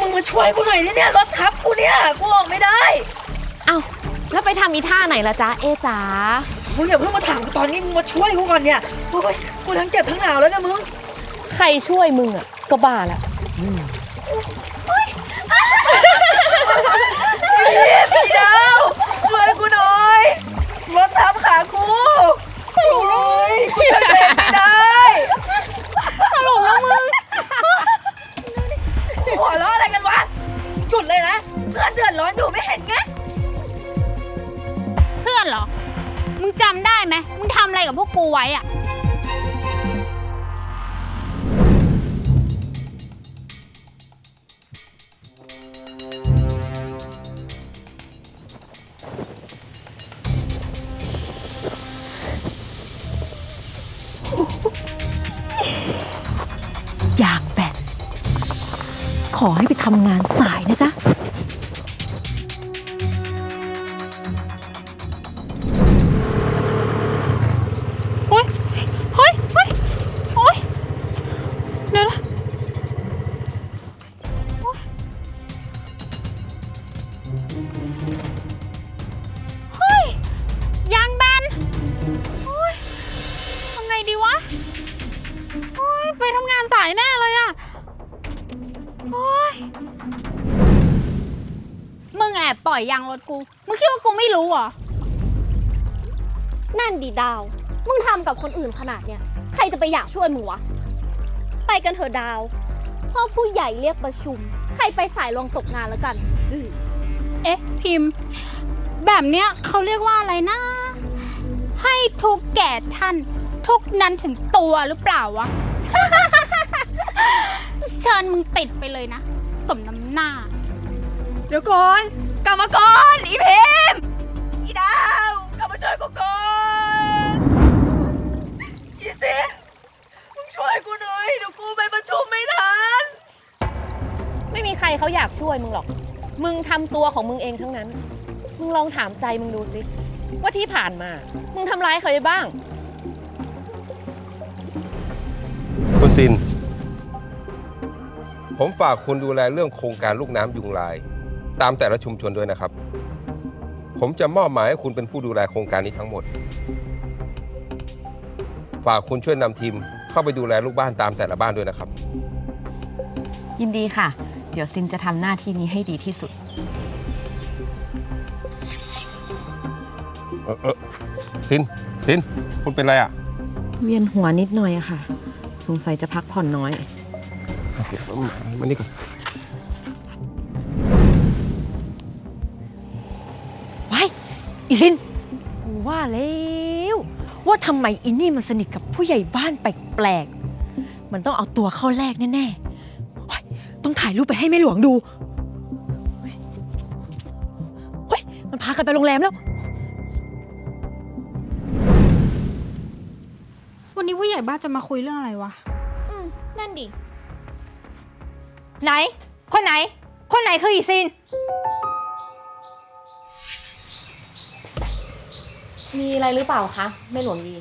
มึงมาช่วยกูหน่อยดิเนี่ยรถทับกูเนี่ย กูออกไม่ได้ เอ้าแล้วไปทำอีท่าไหนละจ๊ะเอ๊จ๋ามึงอย่าเพิ่งมาถามกูตอนนี้มึงมาช่วยกูก่อนเนี่ยโอ้ยกูทั้งเจ็บทั้งหนาวแล้วนะมึง ใครช่วยมึงอะ ก็บ้าละพี่ดาวช่วยกูหน่อย รถทับขากู มึงจำได้ไหมมึงทำอะไรกับพวกกูไว้อะอยากแบนขอให้ไปทำงานสายนะจ๊ะานสายแน่เลยอะโอ๊ยมึงแอบปล่อยยางรถกู มึงคิดว่ากูไม่รู้เหรอ นั่นดีดาว มึงทำกับคนอื่นขนาดเนี้ย ใครจะไปอยากช่วยมึงวะ ไปกันเถอะดาว พ่อผู้ใหญ่เรียกประชุม ใครไปสายลองตกงานแล้วกันอือเอ๊ะ พิมพ์ แบบเนี้ยเขาเรียกว่าอะไรนะ ให้ทุกแก่ท่าน ทุกนั้นถึงตัวหรือเปล่าวะ เชิญมึงติดไปเลยนะ สมน้ำหน้า เดี๋ยวก่อนกลับมาก่อนอีเพมอีดาวกลับมาช่วยกูก่อนอีเซนมึงช่วยกูหน่อยเดี๋ยวกูไปประชุมไม่ทันไม่มีใครเขาอยากช่วยมึงหรอก มึงทำตัวของมึงเองทั้งนั้น มึงลองถามใจมึงดูสิ ว่าที่ผ่านมา มึงทำร้ายใครไปบ้าง คุณซิน ผมฝากคุณดูแลเรื่องโครงการลูกน้ำยุงลาย ตามแต่ละชุมชนด้วยนะครับ ผมจะมอบหมายให้คุณเป็นผู้ดูแลโครงการนี้ทั้งหมด ฝากคุณช่วยนำทีมเข้าไปดูแลลูกบ้านตามแต่ละบ้านด้วยนะครับ ยินดีค่ะ เดี๋ยวซินจะทำหน้าที่นี้ให้ดีที่สุด เออเออซินซินคุณเป็นไรอะ เวียนหัวนิดหน่อยอะค่ะ สงสัยจะพักผ่อนน้อย เดี๋ยวมามานี่ก่อนไว้อีซิน กูว่าแล้วว่าทำไมอินนี่มันสนิทกับผู้ใหญ่บ้านแปลกๆ มันต้องเอาตัวเข้าแรกแน่ๆเฮ้ยต้องถ่ายรูปไปให้แม่หลวงดูเฮ้ยเฮ้ยมันพากันไปโรงแรมแล้ว วันนี้ผู้ใหญ่บ้านจะมาคุยเรื่องอะไรวะ อืม นั่นดิ ไหน คนไหน คนไหนคืออีซิน มีอะไรหรือเปล่าคะแม่หลวงดี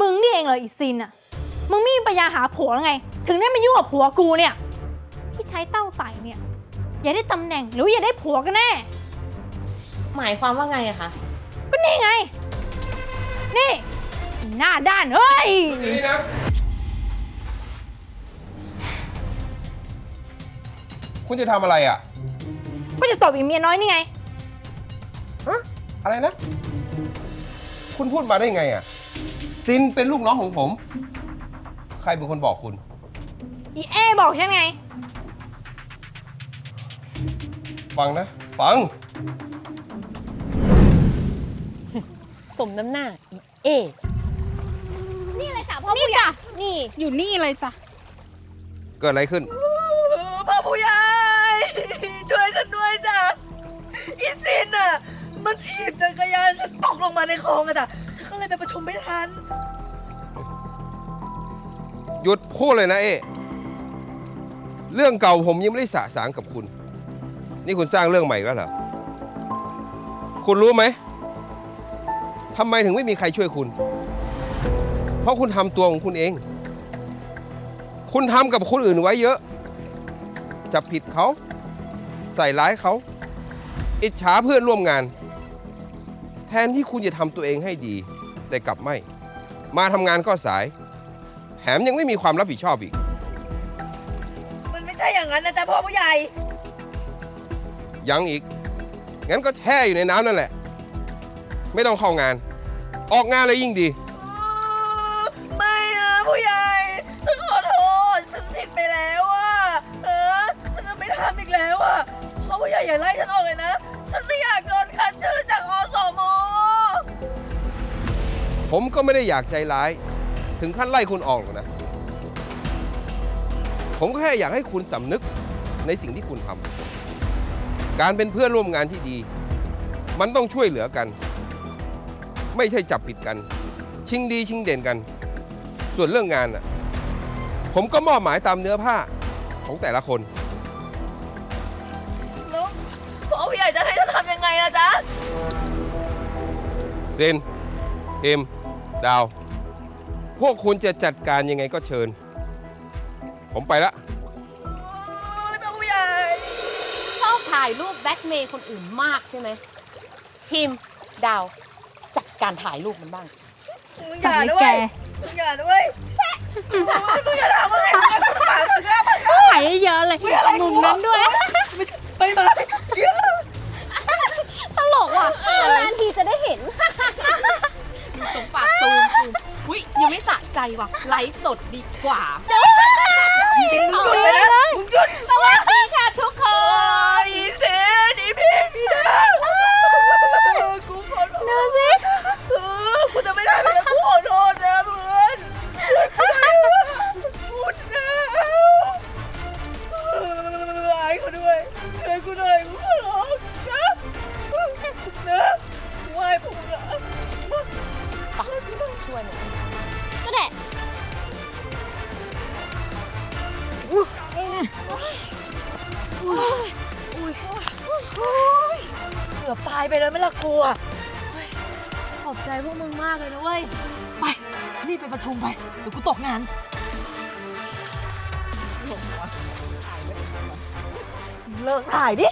มึงนี่เองเหรออีซินอะมึงไม่มีปัญญาหาผัวแล้วไง ถึงได้มายุ่งกับผัวกูเนี่ย ที่ใช้เต้าไต่เนี่ย อย่าได้ตำแหน่งหรืออย่าได้ผัวกันแน่ หมายความว่าไงอะคะก็นี่ไง นี่ หน้าด้านเฮ้ย นี่นะ คุณจะทำอะไรอะ ก็จะตบอีเมียน้อยนี่ไง ฮะ อะไรนะ คุณพูดมาได้ไงอะ ซินเป็นลูกน้องของผม ใครเป็นคนบอกคุณ อีเอบอกฉันไง ฟังนะ ฟัง สมน้ำหน้าอีเอ นี่เลยจ้ะพ่อนี่ผู้ใหญ่จ้ะนี่อยู่นี่เลยจ้ะ เกิดอะไรขึ้น พ่อผู้ใหญ่ ช่วยฉันด้วยจ้ะอีซินอะ มันถีบจักรยานฉันตกลงมาในคลองอะจ้ะฉันก็เลยไปประชุมไม่ทัน หยุดพูดเลยนะเอ๊เรื่องเก่าผมยังไม่ได้สะสางกับคุณ นี่คุณสร้างเรื่องใหม่แล้วเหรอ คุณรู้ไหมทำไมถึงไม่มีใครช่วยคุณ เพราะคุณทำตัวของคุณเอง คุณทำกับคนอื่นไว้เยอะจจับผิดเขา ใส่ร้ายเขา อิจฉาเพื่อนร่วมงาน แทนที่คุณจะทำตัวเองให้ดี แต่กลับไม่ มาทำงานก็สาย แถมยังไม่มีความรับผิดชอบอีก มันไม่ใช่อย่างนั้นนะจ๊ะพ่อผู้ใหญ่ ยังอีก งั้นก็แช่อยู่ในน้ำนั่นแหละ ไม่ต้องเข้างาน ออกงานเลยยิ่งดี ไม่อะผู้ใหญ่ฉันขอโทษ ฉันผิดไปแล้วอะเออฉันจะไม่ทำอีกแล้วอะพ่อ ผู้ใหญ่อย่าไล่ฉันออกเลยนะ ฉันไม่อยากโดนคัดชื่อจากอสมผมก็ไม่ได้อยากใจร้าย ถึงขั้นไล่คุณออกหรอกนะ ผมก็แค่อยากให้คุณสำนึกในสิ่งที่คุณทำการเป็นเพื่อนร่วมงานที่ดี มันต้องช่วยเหลือกัน ไม่ใช่จับผิดกัน ชิงดีชิงเด่นกัน ส่วนเรื่องงานน่ะผมก็มอบหมายตามเนื้อผ้าของแต่ละคน เซนเอ็มดาว พวกคุณจะจัดการยังไงก็เชิญ ผมไปละพ่อผู้ใหญ่ชอบถ่ายรูปแบ็กเมย์คนอื่นมากใช่ไหมพิมพ์ดาว จัดการถ่ายรูปมันบ้าง มึงอจับย่าเลยด้วแกยมึงอย่าด้วยมึงอย่าทำมึงเห็นมึงจะปากมึงแล้วมึงถ่ายเยอะๆเลยมุมนั้นด้วยไปมาเดี๋ยวตลกว่ะนานๆทีจะได้ ว่ะไลฟ์สดดีกว่าอีสินมึงหยุดเลยนะมึงหยุดสวัสดีค่ะทุก ไปเลยไม่ละกลัวขอบใจพวกมึงมากเลยนะเว้ย ไป รีบไปประชุมไป เดี๋ยวกูตกงาน เลิกถ่ายดิ